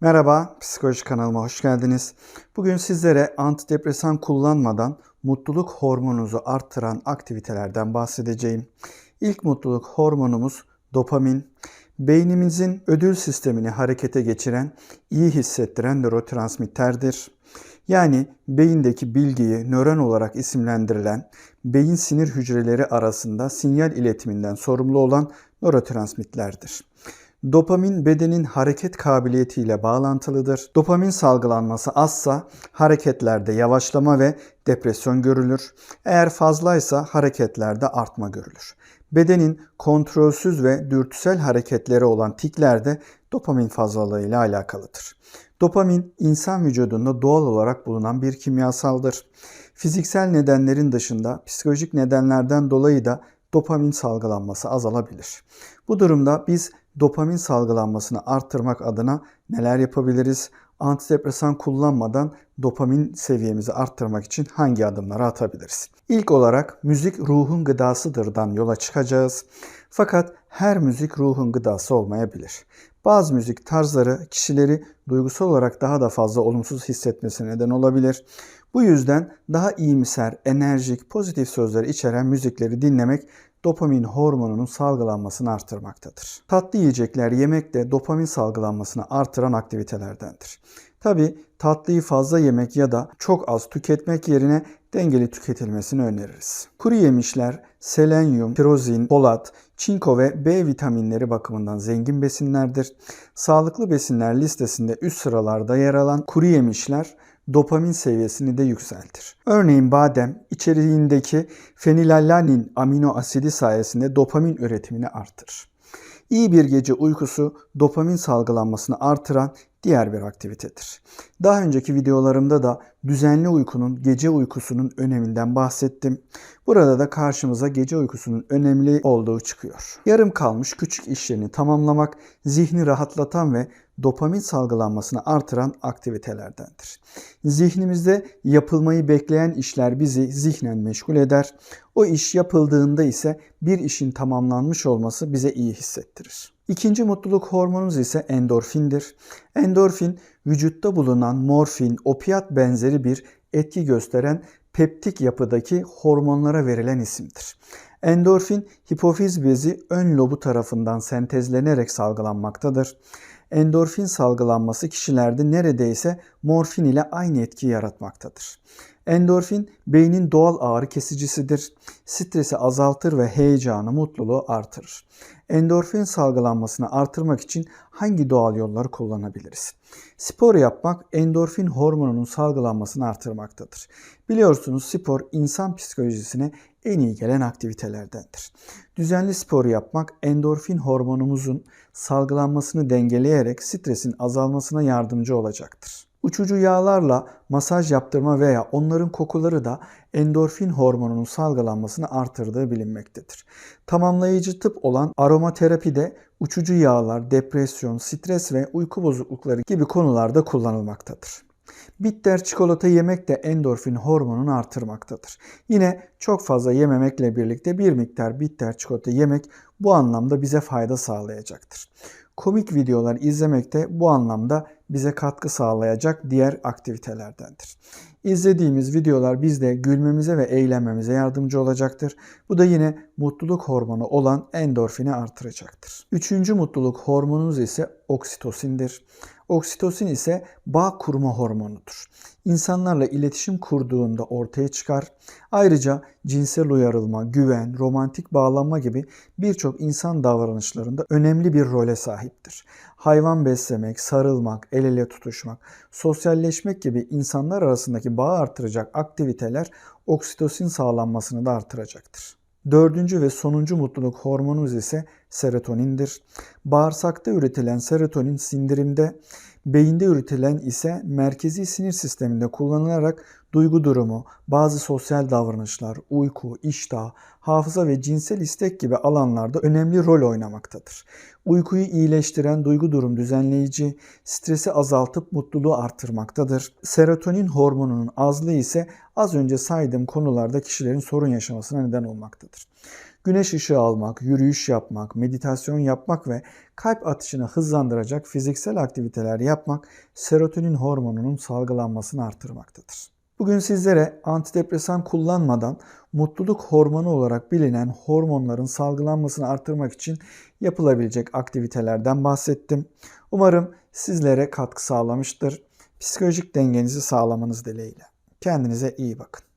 Merhaba, psikoloji kanalıma hoş geldiniz. Bugün sizlere antidepresan kullanmadan mutluluk hormonunuzu arttıran aktivitelerden bahsedeceğim. İlk mutluluk hormonumuz dopamin. Beynimizin ödül sistemini harekete geçiren, iyi hissettiren nörotransmitterdir. Yani beyindeki bilgiyi nöron olarak isimlendirilen beyin sinir hücreleri arasında sinyal iletiminden sorumlu olan nörotransmitlerdir. Dopamin bedenin hareket kabiliyetiyle bağlantılıdır. Dopamin salgılanması azsa hareketlerde yavaşlama ve depresyon görülür. Eğer fazlaysa hareketlerde artma görülür. Bedenin kontrolsüz ve dürtüsel hareketleri olan tiklerde dopamin fazlalığıyla alakalıdır. Dopamin insan vücudunda doğal olarak bulunan bir kimyasaldır. Fiziksel nedenlerin dışında psikolojik nedenlerden dolayı da dopamin salgılanması azalabilir. Bu durumda biz dopamin salgılanmasını arttırmak adına neler yapabiliriz? Antidepresan kullanmadan dopamin seviyemizi arttırmak için hangi adımları atabiliriz? İlk olarak müzik ruhun gıdasıdırdan yola çıkacağız. Fakat her müzik ruhun gıdası olmayabilir. Bazı müzik tarzları kişileri duygusal olarak daha da fazla olumsuz hissetmesine neden olabilir. Bu yüzden daha iyimser, enerjik, pozitif sözler içeren müzikleri dinlemek dopamin hormonunun salgılanmasını artırmaktadır. Tatlı yiyecekler yemek de dopamin salgılanmasını artıran aktivitelerdendir. Tabi tatlıyı fazla yemek ya da çok az tüketmek yerine dengeli tüketilmesini öneririz. Kuru yemişler selenyum, tirozin, folat, çinko ve B vitaminleri bakımından zengin besinlerdir. Sağlıklı besinler listesinde üst sıralarda yer alan kuru yemişler dopamin seviyesini de yükseltir. Örneğin badem içeriğindeki fenilalanin amino asidi sayesinde dopamin üretimini artırır. İyi bir gece uykusu dopamin salgılanmasını artıran diğer bir aktivitedir. Daha önceki videolarımda da düzenli uykunun, gece uykusunun öneminden bahsettim. Burada da karşımıza gece uykusunun önemli olduğu çıkıyor. Yarım kalmış küçük işlerini tamamlamak, zihni rahatlatan ve dopamin salgılanmasını artıran aktivitelerdendir. Zihnimizde yapılmayı bekleyen işler bizi zihnen meşgul eder. O iş yapıldığında ise bir işin tamamlanmış olması bize iyi hissettirir. İkinci mutluluk hormonumuz ise endorfindir. Endorfin vücutta bulunan morfin, opiat benzeri bir etki gösteren peptik yapıdaki hormonlara verilen isimdir. Endorfin hipofiz bezi ön lobu tarafından sentezlenerek salgılanmaktadır. Endorfin salgılanması kişilerde neredeyse morfin ile aynı etki yaratmaktadır. Endorfin beynin doğal ağrı kesicisidir. Stresi azaltır ve heyecanı, mutluluğu artırır. Endorfin salgılanmasını artırmak için hangi doğal yolları kullanabiliriz? Spor yapmak endorfin hormonunun salgılanmasını artırmaktadır. Biliyorsunuz spor insan psikolojisine en iyi gelen aktivitelerdendir. Düzenli spor yapmak endorfin hormonumuzun salgılanmasını dengeleyerek stresin azalmasına yardımcı olacaktır. Uçucu yağlarla masaj yaptırma veya onların kokuları da endorfin hormonunun salgılanmasını artırdığı bilinmektedir. Tamamlayıcı tıp olan aromaterapide uçucu yağlar, depresyon, stres ve uyku bozuklukları gibi konularda kullanılmaktadır. Bitter çikolata yemek de endorfin hormonunu artırmaktadır. Yine çok fazla yememekle birlikte bir miktar bitter çikolata yemek bu anlamda bize fayda sağlayacaktır. Komik videolar izlemek de bu anlamda bize katkı sağlayacak diğer aktivitelerdendir. İzlediğimiz videolar bizde gülmemize ve eğlenmemize yardımcı olacaktır. Bu da yine mutluluk hormonu olan endorfini artıracaktır. Üçüncü mutluluk hormonumuz ise oksitosindir. Oksitosin ise bağ kurma hormonudur. İnsanlarla iletişim kurduğunda ortaya çıkar. Ayrıca cinsel uyarılma, güven, romantik bağlanma gibi birçok insan davranışlarında önemli bir role sahiptir. Hayvan beslemek, sarılmak, el ele tutuşmak, sosyalleşmek gibi insanlar arasındaki bağı artıracak aktiviteler oksitosin sağlanmasını da artıracaktır. Dördüncü ve sonuncu mutluluk hormonumuz ise serotonindir. Bağırsakta üretilen serotonin sindirimde, beyinde üretilen ise merkezi sinir sisteminde kullanılarak duygu durumu, bazı sosyal davranışlar, uyku, iştah, hafıza ve cinsel istek gibi alanlarda önemli rol oynamaktadır. Uykuyu iyileştiren duygu durum düzenleyici, stresi azaltıp mutluluğu artırmaktadır. Serotonin hormonunun azlığı ise az önce saydığım konularda kişilerin sorun yaşamasına neden olmaktadır. Güneş ışığı almak, yürüyüş yapmak, meditasyon yapmak ve kalp atışını hızlandıracak fiziksel aktiviteler yapmak serotonin hormonunun salgılanmasını artırmaktadır. Bugün sizlere antidepresan kullanmadan mutluluk hormonu olarak bilinen hormonların salgılanmasını artırmak için yapılabilecek aktivitelerden bahsettim. Umarım sizlere katkı sağlamıştır. Psikolojik dengenizi sağlamanız dileğiyle. Kendinize iyi bakın.